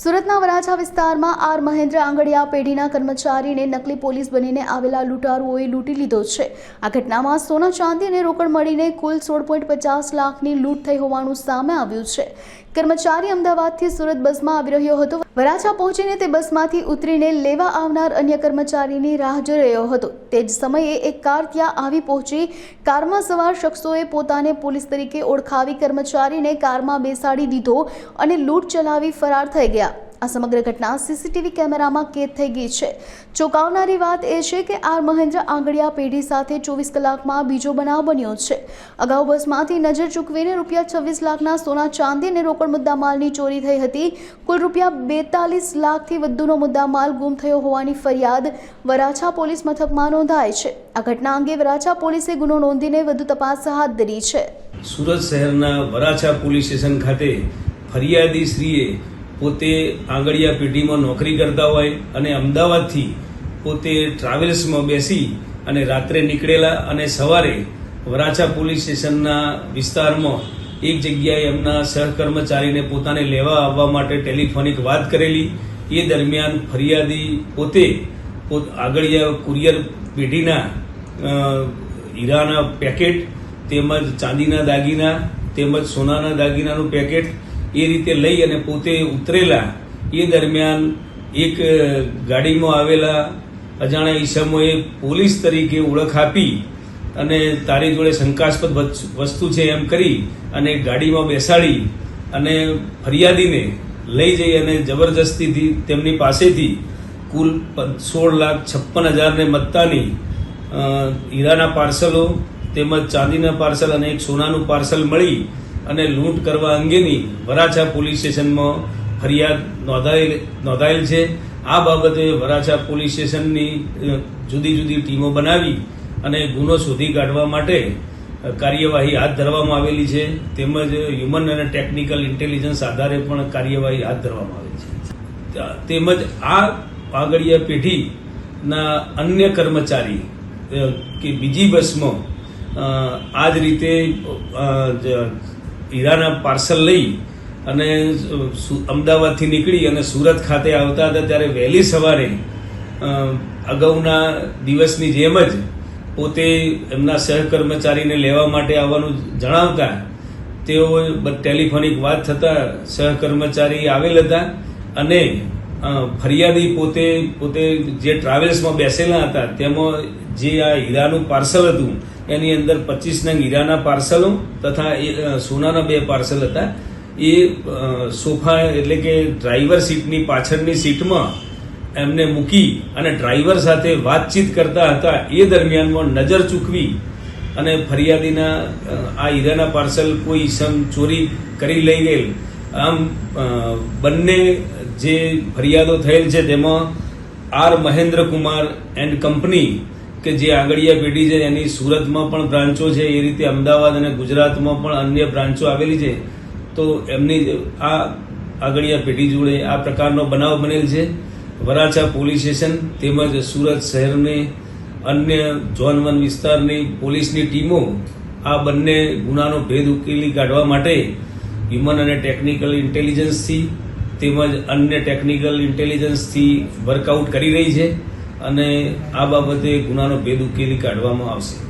સુરતના વરાછા વિસ્તારમાં આર મહેન્દ્ર આંગડિયા પેઢીના કર્મચારીને નકલી પોલીસ બનીને આવેલા લૂંટારુઓએ લૂંટી લીધો છે. આ ઘટનામાં સોના ચાંદી અને રોકડ મળીને કુલ સોળ પોઈન્ટ પચાસ લાખની લૂંટ થઈ હોવાનું સામે આવ્યું છે. કર્મચારી અમદાવાદથી સુરત બસમાં આવી રહ્યો હતો. વરાછા પહોંચીને તે બસમાંથી ઉતરીને લેવા આવનાર અન્ય કર્મચારીની રાહ જોઈ રહ્યો હતો. તે જ સમયે એક કાર ત્યાં આવી પહોંચી. કારમાં સવાર શખ્સોએ પોતાને પોલીસ તરીકે ઓળખાવી કર્મચારીને કારમાં બેસાડી દીધો અને લૂંટ ચલાવી ફરાર થઈ ગયા. આ સમગ્ર ઘટના સીસીટીવી કેમેરામાં કેદ થઈ ગઈ છે. ચોંકાવનારી વાત એ છે કે આર મહેન્દ્ર આંગડિયા પેઢી સાથે ચોવીસ કલાકમાં બીજો બનાવ બન્યો છે. અગાઉ બસમાંથી નજર ચૂકવીને રૂપિયા છવ્વીસ લાખના સોના ચાંદી અને રોકડ મુદ્દામાલની ચોરી થઈ હતી. કુલ રૂપિયા બેતાલીસ લાખથી વધુનો મુદ્દામાલ ગુમ થયો હોવાની ફરિયાદ વરાછા પોલીસ મથકમાં નોંધાય છે. આ ઘટના અંગે વરાછા પોલીસે ગુનો નોંધીને વધુ તપાસ હાથ ધરી છે. સુરત શહેરના વરાછા પોલીસ સ્ટેશન ખાતે ફરિયાદી શ્રીએ પોતે આંગળીયા પેઢીમાં નોકરી કરતા હોય અને અમદાવાદથી પોતે ટ્રાવેલ્સમાં બેસી અને રાત્રે નીકળેલા અને સવારે વરાછા પોલીસ સ્ટેશનના વિસ્તારમાં એક જગ્યાએ એમના સહકર્મચારીને પોતાને લેવા આવવા માટે ટેલિફોનિક વાત કરેલી. એ દરમિયાન ફરિયાદી પોતે પોત આગળિયા કુરિયર પેઢીના હીરાના પેકેટ તેમજ ચાંદીના દાગીના તેમજ સોનાના દાગીનાનું પેકેટ એ રીતે લઈ અને પોતે ઉતરેલા, એ દરમિયાન એક ગાડીમાં આવેલા અજાણ્યા ઈસમોએ પોલીસ તરીકે ઓળખ આપી અને તારી જોડે શંકાસ્પદ વસ્તુ છે એમ કરી અને ગાડીમાં બેસાડી અને ફરિયાદીને લઈ જઈ અને જબરજસ્તીથી તેમની પાસેથી કુલ સોળ લાખ છપ્પન હજારને મત્તાની હીરાના પાર્સલો તેમજ ચાંદીના પાર્સલ અને એક સોનાનું પાર્સલ મળી અને લૂંટ કરવા અંગેની વરાછા પોલીસ સ્ટેશનમાં ફરિયાદ નોંધાયેલ નોંધાયેલ છે. આ બાબતે વરાછા પોલીસ સ્ટેશનની જુદી જુદી ટીમો બનાવી અને ગુનો શોધી કાઢવા માટે કાર્યવાહી હાથ ધરવામાં આવેલી છે. તેમજ હ્યુમન અને ટેકનિકલ ઇન્ટેલિજન્સ આધારે પણ કાર્યવાહી હાથ ધરવામાં આવેલી છે. તેમજ આ આગળિયા પેઢીના અન્ય કર્મચારી કે બીજી બસમાં આ જ રીતે હીરાના પાર્સલ લઈ અને અમદાવાદથી નીકળી અને સુરત ખાતે આવતા હતા ત્યારે વહેલી સવારે અગાઉના દિવસની જેમ જ પોતે એમના સહકર્મચારીને લેવા માટે આવવાનું જણાવતા, તેઓ ટેલિફોનિક વાત થતાં સહકર્મચારી આવેલ હતા અને ફરિયાદી પોતે પોતે જે ટ્રાવેલ્સમાં બેસેલા હતા તેમાં જે આ હીરાનું પાર્સલ હતું એની અંદર પચીસ નંગ હીરાના પાર્સલો તથા એ, સોનાના બે પાર્સલ હતા. એ સોફા એટલે કે ડ્રાઈવર સીટની પાછળની સીટમાં એમને મૂકી અને ડ્રાઈવર સાથે વાતચીત કરતા હતા. એ દરમિયાનમાં નજર ચૂકવી અને ફરિયાદીના આ હીરાના પાર્સલ કોઈ સમ ચોરી કરી લઈ ગયેલ. આમ બંને જે ફરિયાદો થયેલ છે, તેમાં R Mahendra Kumar and company કે જે આંગળીયા પેઢી છે, એની સુરતમાં પણ બ્રાન્ચો છે, એ રીતે અમદાવાદ અને ગુજરાતમાં પણ અન્ય બ્રાન્ચો આવેલી છે. તો એમની આ આગળિયા પેઢી જોડે આ પ્રકારનો બનાવ બનેલ છે. વરાછા પોલીસ સ્ટેશન તેમજ સુરત શહેરની અન્ય ઝોન વન વિસ્તારની પોલીસની ટીમો આ બંને ગુનાનો ભેદ ઉકેલી કાઢવા માટે હ્યુમન અને ટેકનિકલ ઇન્ટેલિજન્સથી તેમજ અન્ય ટેકનિકલ ઇન્ટેલિજન્સથી વર્કઆઉટ કરી રહી છે અને આ બાબતે ગુનાનો ભેદ ઉકેલી કાઢવામાં આવશે.